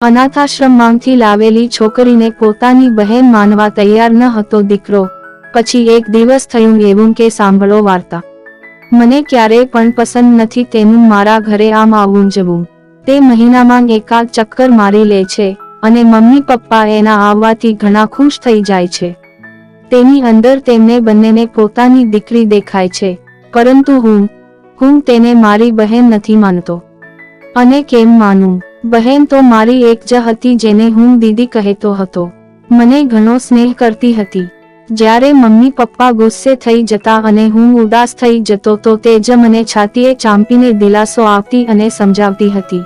અનાથાશ્રમમાંથી લાવેલી છોકરીને પોતાની બહેન માનવા તૈયાર ન હતો દીકરો. પછી એક દિવસ થયું એવું કે સાંભળો વાર્તા. મને ક્યારેય પણ પસંદ નથી તેનું મારા ઘરે આમ આવવું જવું. તે મહિનામાં એકાદ ચક્કર મારી લે છે અને મમ્મી પપ્પા એના આવવાથી ઘણા ખુશ થઈ જાય છે. તેની અંદર તેમને બંનેને પોતાની દીકરી દેખાય છે. પરંતુ હું હું તેને મારી બહેન નથી માનતો. અને કેમ માનું? બહેન તો મારી એક જ હતી જેને હું દીદી કહેતો હતો. મને ઘણો સ્નેહ કરતી હતી. જ્યારે મમ્મી પપ્પા ગુસ્સે થઈ જતા અને હું ઉદાસ થઈ જતો તો તે જ મને છાતીએ ચાંપીને દિલાસો આપતી અને સમજાવતી હતી.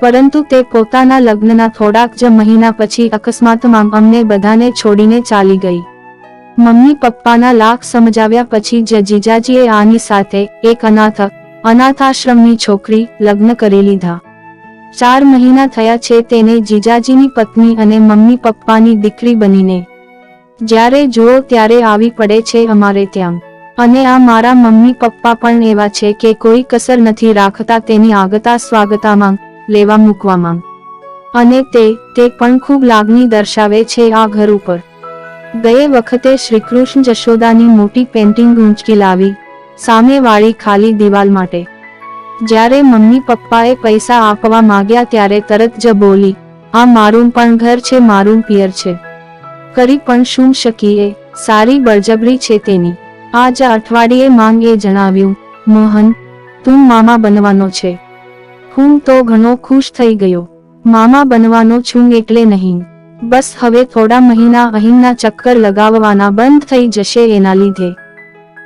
પરંતુ તે પોતાના લગ્નના થોડાક જ મહિના પછી અકસ્માતમાં અમને બધાને છોડીને ચાલી ગઈ. મમ્મી પપ્પાના લાખ સમજાવ્યા પછી જ જીજાજીએ આની સાથે એક અનાથ, અનાથાશ્રમની છોકરી લગ્ન કરી લીધા. ચાર મહિના થયા છે તેને જીજાજીની પત્ની અને મમ્મી પપ્પાની દીકરી બનીને. જ્યારે જુઓ ત્યારે આવી પડે છે અમારે ત્યાં. અને આ મારા મમ્મી પપ્પા પણ એવા છે કે કોઈ કસર નથી રાખતા તેની આગતા સ્વાગતામાં, લેવા મૂકવામાં. અને તે તે પણ ખૂબ લાગણી દર્શાવે છે આ ઘર ઉપર. ગયે વખતે શ્રીકૃષ્ણ જશોદાની મોટી પેન્ટિંગ ઊંચકી લાવી સામે વાળી ખાલી દિવાલ માટે. જ્યારે મમ્મી પપ્પાએ પૈસા આપવા માંગ્યા ત્યારે તરત જ બોલી, આ મારું પણ ઘર છે, મારું પિયર છે. કરી પણ શું શકીએ? સારી બળજબરી છે તેની. આજ અઠવાડિયે માંગે જણાવ્યું, મોહન, તું મામા બનવાનો છે. હું તો ઘણો ખુશ થઈ ગયો. મામા બનવાનો છું એટલે નહીં. બસ હવે થોડા મહિના અહીંના ચક્કર લગાવવાના બંધ થઈ જશે એના લીધે.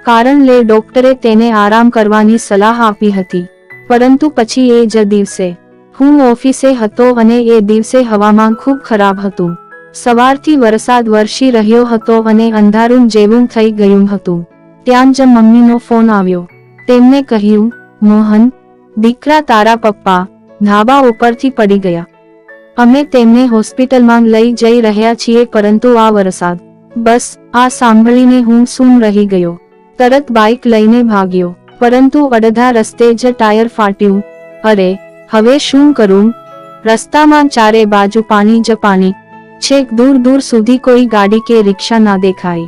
કારણ લે, ડોક્ટરે તેને આરામ કરવાની સલાહ આપી હતી. પરંતુ પછી એ જ દિવસે, હું ઓફિસે હતો અને એ દિવસે હવામાન ખૂબ ખરાબ હતું. સવારથી વરસાદ વરસી રહ્યો હતો અને અંધારું જેવું થઈ ગયું હતું. ત્યાં જ મમ્મીનો ફોન આવ્યો. તેમને કહ્યું, મોહન, દીકરા તારા પપ્પા ધાબા ઉપરથી પડી ગયા. અમે તેમને હોસ્પિટલમાં લઈ જઈ રહ્યા છીએ પરંતુ આ વરસાદ, બસ, આ સાંભળીને હું સૂમ રહી ગયો. તરત બાઇક લઈને ભાગ્યો. પરંતુ અડધા રસ્તે જ ટાયર ફાટ્યું. અરે, હવે શું કરું? રસ્તામાં ચારે બાજુ પાણી જ પાણી. છેક દૂર દૂર સુધી કોઈ ગાડી કે રિક્ષા ના દેખાય.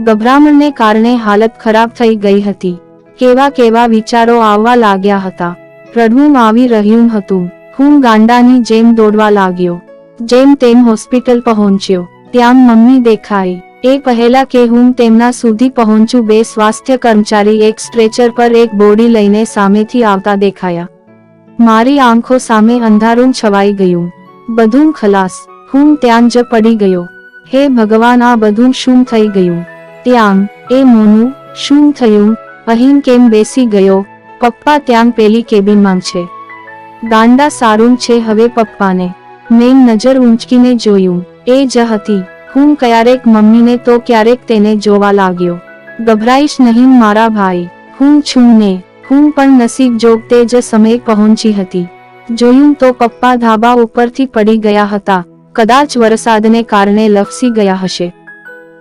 ગભરામણને કારણે હાલત ખરાબ થઈ ગઈ હતી. કેવા કેવા વિચારો આવવા લાગ્યા હતા. રડવું આવી રહ્યું હતું. હું ગાંડાની જેમ દોડવા લાગ્યો. જેમ તેમ હોસ્પિટલ પહોંચ્યો. ત્યાં મમ્મી દેખાઈ. એ પહેલા કે હું તેમના સુધી પહોંચું, બે સ્વાસ્થ્ય કર્મચારી એક સ્ટ્રેચર પર એક બોડી લઈને સામેથી આવતા દેખાયા. મારી આંખો સામે અંધારું છવાઈ ગયું. બધું ખલાસ. હું ત્યાં જ પડી ગયો. હે ભગવાન, આ બધું શું થઈ ગયું? ત્યાં. એ મોનું, શું થયું? અહીં કેમ બેસી ગયો? પપ્પા ત્યાં પેલી કેબિનમાં છે. દાંડા સારું છે, હવે પપ્પાને. મેં નજર ઊંચકીને જોયું. એ જ હતી. હું ક્યારેક મમ્મીને તો ક્યારેક તેને જોવા લાગ્યો. ગભરાઈશ નહીં મારા ભાઈ. હું છું ને. હું પણ નસીબ જોગતે જ સમયે પહોંચી હતી. જોયું તો પપ્પા ધાબા ઉપરથી પડી ગયા હતા. કદાચ વરસાદને કારણે લપસી ગયા હશે.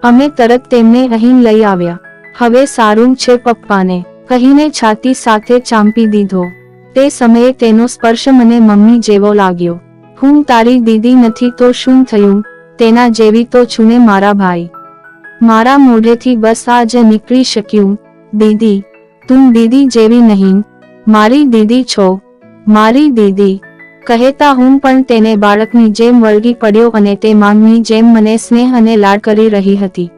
અમે તરત તેમને અહીં લઈ આવ્યા. હવે સારું છે પપ્પાને. કહીને છાતી સાથે ચાંપી દીધો. તે સમયે તેનો સ્પર્શ મને મમ્મી જેવો લાગ્યો. હું તારી દીદી નથી તો શું થયું? તેના જેવી તો છું ને મારા ભાઈ. મારા મોઢેથી બસ આજે નીકળી શક્યું. દીદી, તું દીદી જેવી નહીં. મારી દીદી છો. મારી દીદી. કહેતા હું પણ તેને બાળકની જેમ વળગી પડ્યો અને તે માંગની જેમ મને સ્નેહ અને લાડ કરી રહી હતી.